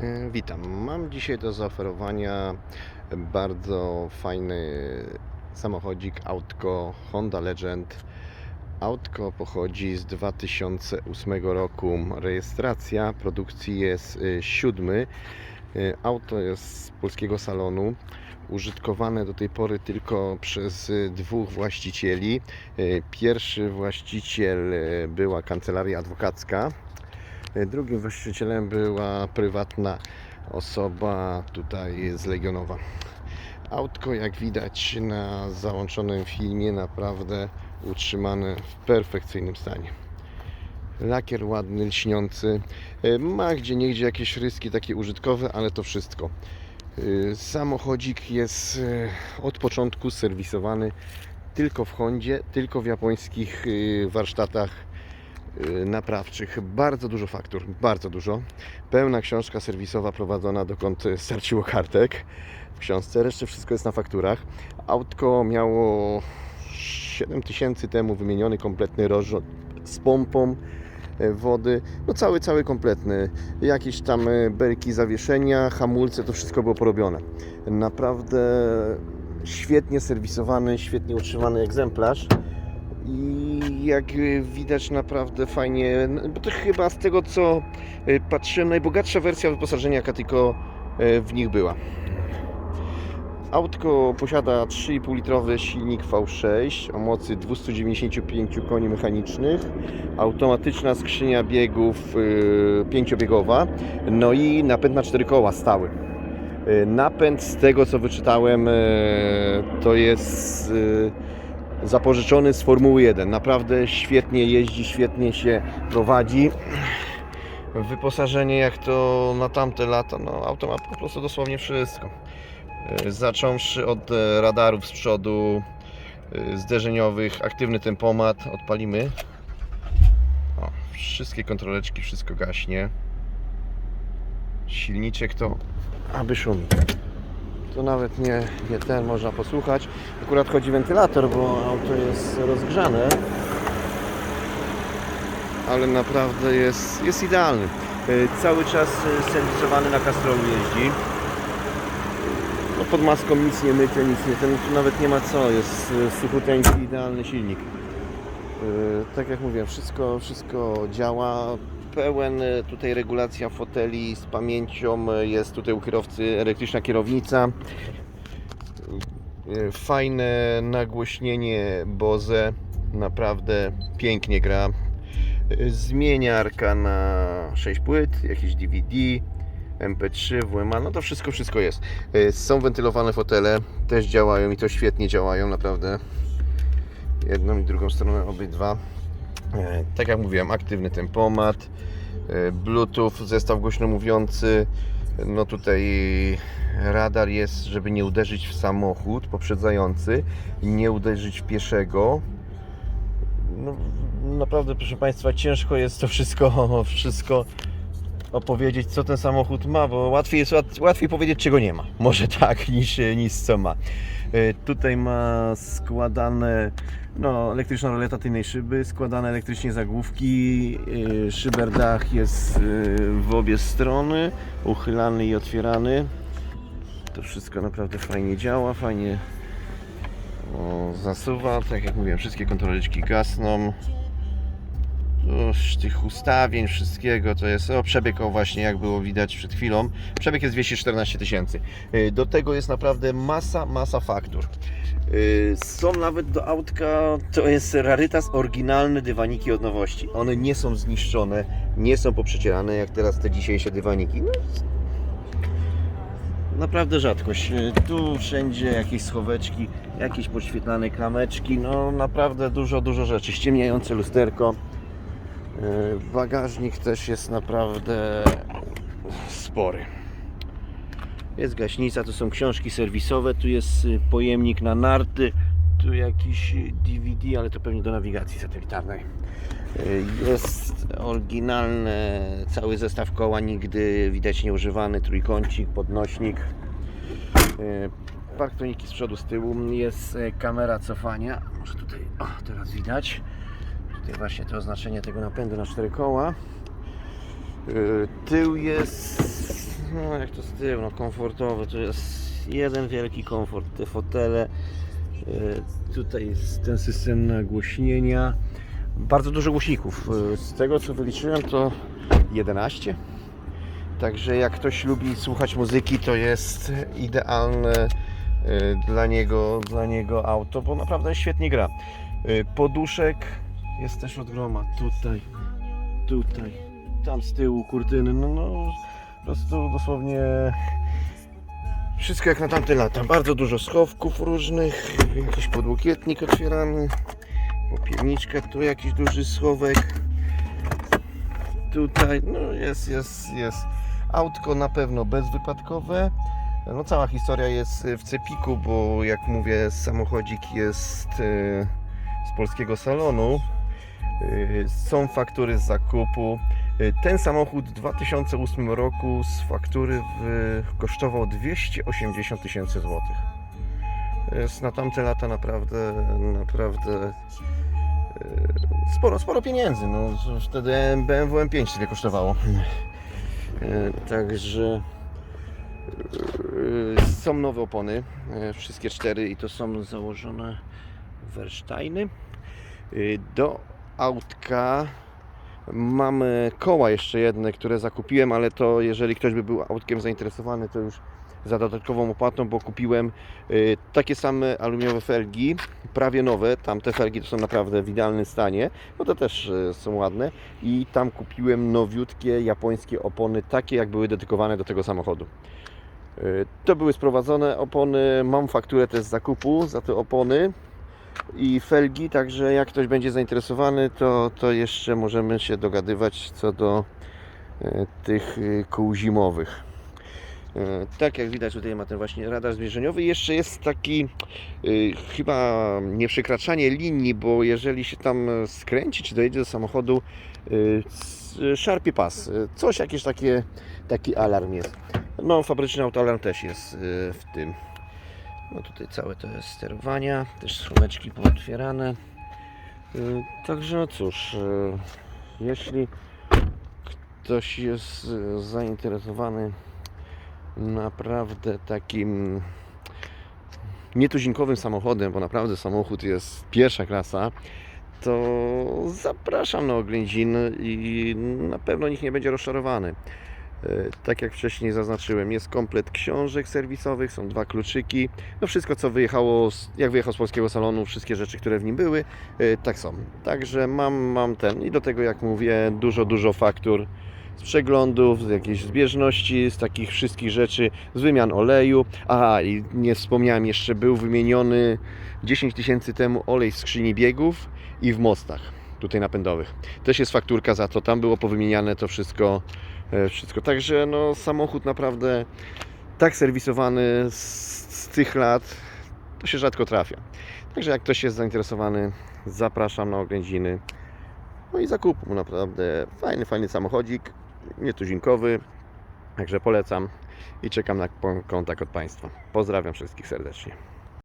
E, Witam. Mam dzisiaj do zaoferowania bardzo fajny samochodzik, autko Honda Legend. Autko pochodzi z 2008 roku. Rejestracja produkcji jest y, siódmy. Y, Auto jest z polskiego salonu. Użytkowane do tej pory tylko przez y, dwóch właścicieli. Pierwszy właściciel była kancelaria adwokacka. Y, Drugim właścicielem była prywatna osoba tutaj z Legionowa. Autko, jak widać na załączonym filmie, naprawdę utrzymane w perfekcyjnym stanie. Lakier ładny, lśniący. Y, Ma gdzie niegdzie jakieś ryski takie użytkowe, ale to wszystko. Y, Samochodzik jest od początku serwisowany tylko w Hondzie, tylko w japońskich warsztatach naprawczych. Bardzo dużo faktur, bardzo dużo. Pełna książka serwisowa prowadzona dokąd starczyło kartek w książce. Resztę wszystko jest na fakturach. Autko miało 7 tysięcy temu wymieniony kompletny rozrzut z pompą e, wody. No cały, cały kompletny. Jakieś tam e, belki zawieszenia, hamulce, to wszystko było porobione. Naprawdę świetnie serwisowany, świetnie utrzymany egzemplarz. I jak widać naprawdę fajnie, bo to chyba z tego co y, patrzyłem, najbogatsza wersja wyposażenia jaka tylko y, w nich była. Autko posiada 3,5 litrowy silnik V6 o mocy 295 koni mechanicznych, automatyczna skrzynia biegów y, pięciobiegowa, no i napęd na 4 koła stały. Napęd z tego co wyczytałem to jest zapożyczony z Formuły 1. Naprawdę świetnie jeździ, świetnie się prowadzi. Wyposażenie jak to na tamte lata, no auto ma po prostu dosłownie wszystko. E, Zacząwszy od e, radarów z przodu, e, zderzeniowych, aktywny tempomat, odpalimy. O, wszystkie kontroleczki, wszystko gaśnie. Silniczek to aby szumi. To nawet nie, nie ten można posłuchać. Akurat chodzi wentylator, bo auto jest rozgrzane. Ale naprawdę jest, jest idealny. E, Cały czas e, serwisowany na kastrolu jeździ. No pod maską nic nie myte, nic nie ten, tu nawet nie ma co, jest e, suchuteńki, idealny silnik. Tak jak mówię, wszystko, wszystko działa. Pełen e, tutaj regulacja foteli z pamięcią, e, jest tutaj u kierowcy elektryczna kierownica. E, Fajne nagłośnienie Bose, naprawdę pięknie gra. Zmieniarka na 6 płyt, jakieś DVD, MP3, WMA, no to wszystko, wszystko jest. Są wentylowane fotele, też działają i to świetnie działają, naprawdę. Jedną i drugą stronę obydwa. E, Tak jak mówiłem, aktywny tempomat, e, Bluetooth, zestaw głośno mówiący. No tutaj radar jest, żeby nie uderzyć w samochód poprzedzający, nie uderzyć w pieszego. No, naprawdę, proszę Państwa, ciężko jest to wszystko, wszystko opowiedzieć, co ten samochód ma, bo łatwiej jest łat- łatwiej powiedzieć, czego nie ma. Może tak, niż, niż co ma. E, Tutaj ma składane no, tylnej szyby, składane elektrycznie zagłówki, e, szyberdach jest e, w obie strony, uchylany i otwierany. To wszystko naprawdę fajnie działa, fajnie zasuwa. Tak jak mówiłem, wszystkie kontroleczki gasną. Tu tych ustawień, wszystkiego to jest o, przebieg, o właśnie jak było widać przed chwilą. Przebieg jest 214 tysięcy. Y, Do tego jest naprawdę masa, masa faktur. Y, Są nawet do autka, to jest rarytas, oryginalne dywaniki od nowości. One nie są zniszczone, nie są poprzecierane jak teraz te dzisiejsze dywaniki. No, naprawdę rzadkość. Y, Tu wszędzie jakieś schoweczki, jakieś podświetlane klameczki, no naprawdę dużo, dużo rzeczy. Ściemniające lusterko. Y, Bagażnik też jest naprawdę spory. Jest gaśnica, tu są książki serwisowe, tu jest y, pojemnik na narty, tu jakiś DVD, ale to pewnie do nawigacji satelitarnej. Y, Jest oryginalny cały zestaw koła, nigdy widać nieużywany, trójkącik, podnośnik. Y, Parktroniki z przodu, z tyłu, jest kamera cofania, może tutaj, o teraz widać. Tutaj właśnie to oznaczenie tego napędu na cztery koła. Yy, Tył jest no jak to z tyłu, no komfortowy, to jest jeden wielki komfort, te fotele, y, tutaj jest ten system nagłośnienia, bardzo dużo głośników, y, z tego co wyliczyłem to 11, także jak ktoś lubi słuchać muzyki to jest idealne y, dla niego, dla niego auto, bo naprawdę świetnie gra. Y, Poduszek jest też od groma, tutaj, tutaj, tam z tyłu kurtyny, no, no po prostu dosłownie wszystko jak na tamte lata. Bardzo dużo schowków różnych, jakiś podłokietnik otwierany, popielniczka, tu jakiś duży schowek. Tutaj, no jest, jest, jest. Autko na pewno bezwypadkowe. No cała historia jest w Cepiku, bo jak mówię, samochodzik jest e, z polskiego salonu. E, Są faktury z zakupu. E, Ten samochód w 2008 roku z faktury kosztował 280 tysięcy złotych. Jest na tamte lata naprawdę, naprawdę e, sporo, sporo pieniędzy. No, wtedy BMW M5 tyle kosztowało. Także są nowe opony, wszystkie cztery i to są założone Wersteiny. E, Do autka mamy koła jeszcze jedne, które zakupiłem, ale to jeżeli ktoś by był autkiem zainteresowany, to już za dodatkową opłatą, bo kupiłem y, takie same aluminiowe felgi, prawie nowe. Tamte felgi to są naprawdę w idealnym stanie, no to też y, są ładne. I tam kupiłem nowiutkie japońskie opony, takie jak były dedykowane do tego samochodu. Y, To były sprowadzone opony, mam fakturę też z zakupu za te opony i felgi, także jak ktoś będzie zainteresowany, to, to jeszcze możemy się dogadywać co do e, tych e, kół zimowych. E, Tak jak widać tutaj ma ten właśnie radar zbliżeniowy. Jeszcze jest taki chyba nieprzekraczanie linii, bo jeżeli się tam skręci czy dojedzie do samochodu, szarpie pas. Coś jakieś takie, taki alarm jest. No fabryczny autoalarm też jest w tym. No tutaj całe to jest sterowania, też słoneczki pootwierane. Y, Także no cóż, y, jeśli ktoś jest y, zainteresowany naprawdę takim nietuzinkowym samochodem, bo naprawdę samochód jest pierwsza klasa, to zapraszam na oględziny i na pewno nikt nie będzie rozczarowany. E, Tak jak wcześniej zaznaczyłem, jest komplet książek serwisowych, są dwa kluczyki. No wszystko, co wyjechało, jak wyjechał z polskiego salonu, wszystkie rzeczy, które w nim były, e, tak są. Także mam, mam ten i do tego, jak mówię, dużo, dużo faktur z przeglądów, z jakiejś zbieżności, z takich wszystkich rzeczy, z wymian oleju. Aha, i nie wspomniałem, jeszcze był wymieniony 10 tysięcy temu olej w skrzyni biegów i w mostach, tutaj napędowych. Też jest fakturka za to, tam było powymieniane to wszystko wszystko. Także no, samochód naprawdę tak serwisowany z, z tych lat to się rzadko trafia. Także jak ktoś jest zainteresowany, zapraszam na oględziny. No i zakupu naprawdę fajny, fajny samochodzik, nietuzinkowy. Także polecam i czekam na kontakt od Państwa. Pozdrawiam wszystkich serdecznie.